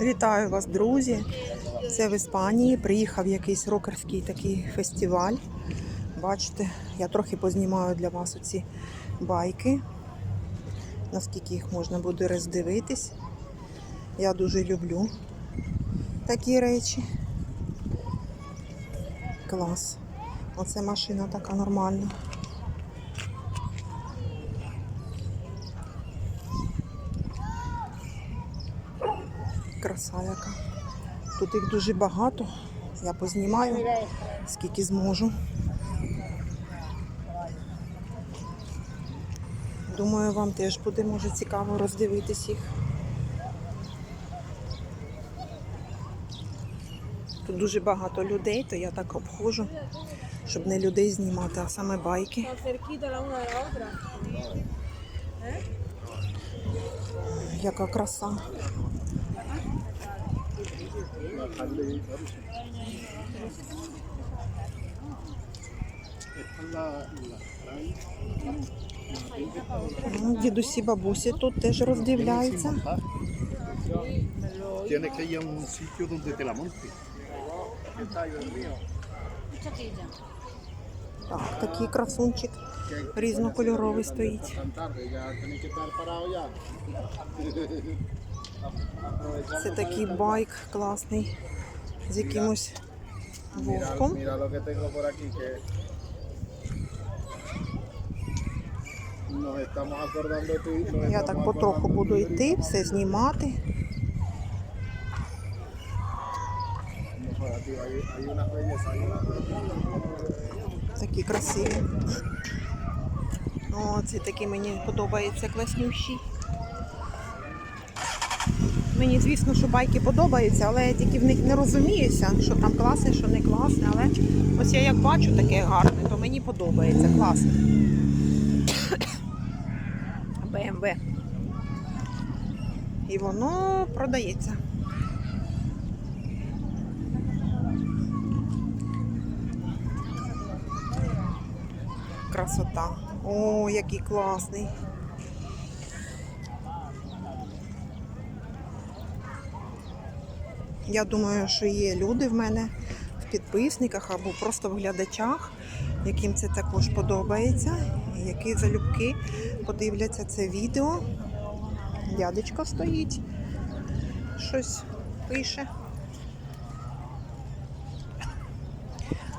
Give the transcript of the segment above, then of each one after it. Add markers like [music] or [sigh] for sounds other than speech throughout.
Вітаю вас, друзі! Це в Іспанії. Приїхав якийсь рокерський такий фестиваль. Бачите, я трохи познімаю для вас оці байки, наскільки їх можна буде роздивитись. Я дуже люблю такі речі. Клас. Оце машина така нормальна. Краса яка. Тут їх дуже багато. Я познімаю, скільки зможу. Думаю, вам теж буде може цікаво роздивитись їх. Тут дуже багато людей, то я так обходжу, щоб не людей знімати, а саме байки. Яка краса. Ну, Дідусі, бабусі тут теж роздивляються. Tienes que ir a un sitio donde te la monte. Так, такий красунчик різнокольоровий стоїть. Це такий байк класний з якимось вовком. Я так потроху буду йти, все знімати. Такі красиві. О, це такий мені подобається класнющий. Мені, звісно, що байки подобаються, але я тільки в них не розуміюся, що там класне, що не класне. Але ось я як бачу таке гарне, то мені подобається. Класне. [coughs] BMW. І воно продається. Красота. О, який класний. Я думаю, що є люди в мене в підписниках або просто в глядачах, яким це також подобається, які залюбки подивляться це відео. Дядечко стоїть, щось пише.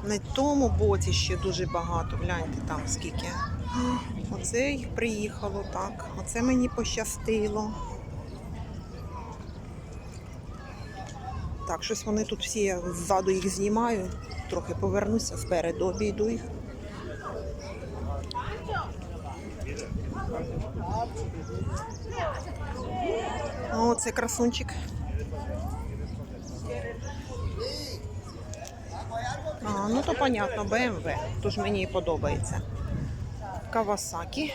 На тому боці ще дуже багато. Гляньте там скільки. Оце їх приїхало так. Оце мені пощастило. Так, щось вони тут всі ззаду їх знімаю. Трохи повернуся спереду, обійду їх. О, це красунчик. А, ну то понятно, BMW. Тож мені і подобається. Кавасакі.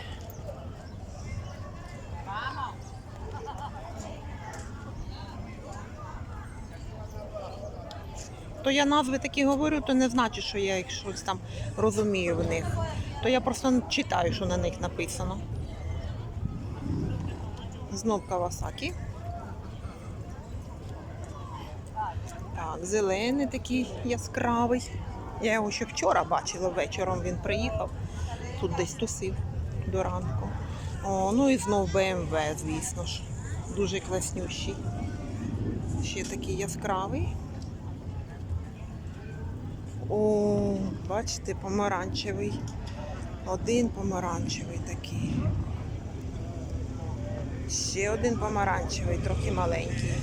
То я назви такі говорю, то не значить, що я їх щось там розумію в них. То я просто читаю, що на них написано. Знов Кавасакі. Так, зелений такий яскравий. Я його ще вчора бачила вечором. Він приїхав. Тут десь тусив до ранку. О, ну і знов БМВ, звісно ж. Дуже класнющий. Ще такий яскравий. О, бачите, помаранчевий. Один помаранчевий такий. Ще один помаранчевий, трохи маленький.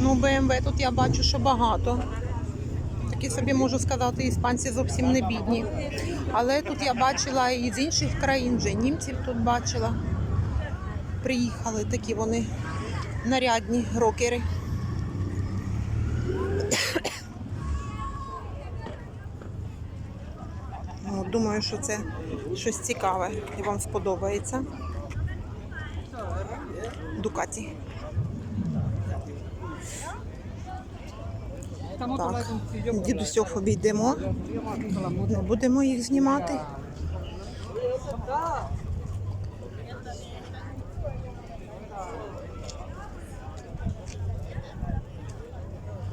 Ну, БМВ тут я бачу, що багато. Такі собі можу сказати, іспанці зовсім не бідні. Але тут я бачила і з інших країн, вже німців тут бачила. Приїхали такі вони нарядні рокери. Думаю, що це щось цікаве і вам сподобається. Дукаті. Так, дідусьох обійдемо. Не будемо їх знімати.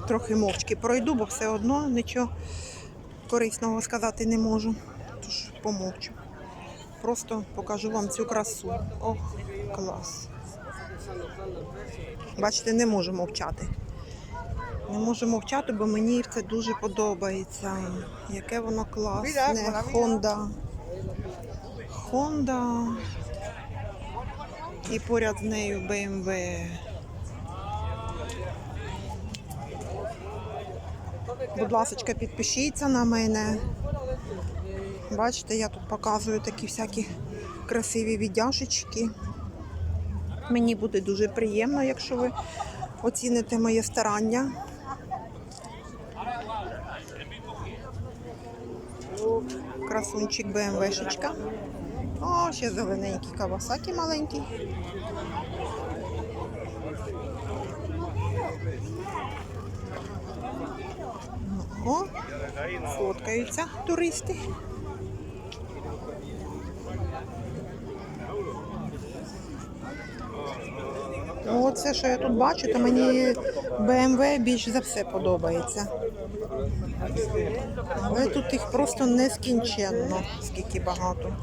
Трохи мовчки пройду, бо все одно нічого корисного сказати не можу. Помовчу. Просто покажу вам цю красу. Ох, клас. Бачите, не можу мовчати. Не можу мовчати, бо мені це дуже подобається. Яке воно класне. Honda. Honda. І поряд з нею BMW. Будь ласка, підпишіться на мене. Бачите, я тут показую такі всякі красиві віддяшечки. Мені буде дуже приємно, якщо ви оціните моє старання. Красунчик БМВшечка. О, ще зелененький кавасакі маленький. О, фоткаються туристи. Оце, що я тут бачу, то мені BMW більш за все подобається. Але тут їх просто нескінченно, скільки багато.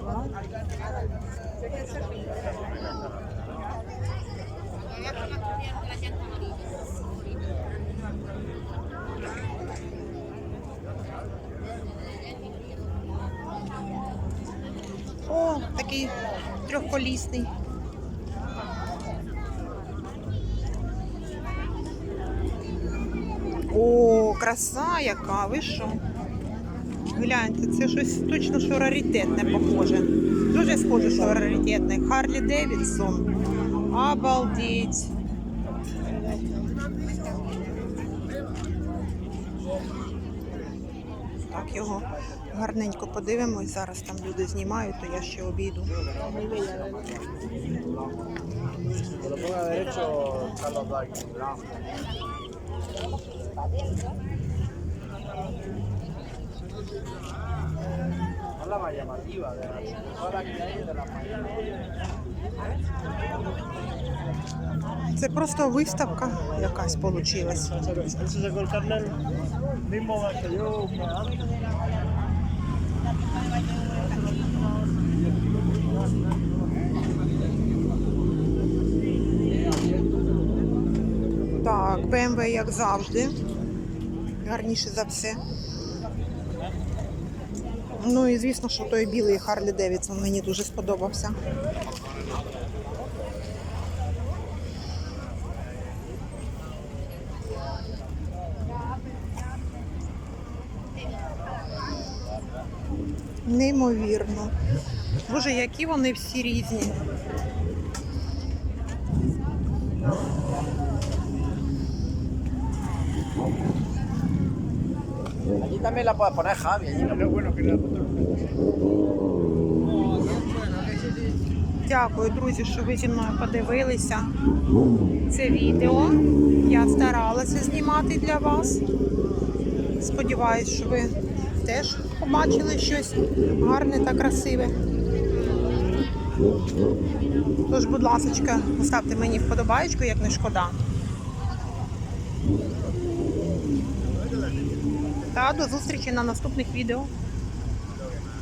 О, такий трьохколісний. О, краса яка, ви що? Гляньте, це щось точно що раритетне похоже. Дуже схоже, що раритетне. Харлі Девідсон. Обалдеть. Так, його гарненько подивимось. Зараз там люди знімають, то я ще обійду. Más llamativa de que hay de Це просто виставка якась получилась. Так, BMW, як завжди. Гарніше за все. Ну і звісно, що той білий Харлі Девідсон мені дуже сподобався. Неймовірно. Боже, які вони всі різні. Allí también la puedes poner Javi. Allí lo bueno que la Дякую, друзі, що ви зі мною подивилися це відео. Я старалася знімати для вас. Сподіваюсь, що ви теж побачили щось гарне та красиве. Тож, будь ласка, поставте мені вподобаєчку, як не шкода. Та до зустрічі на наступних відео.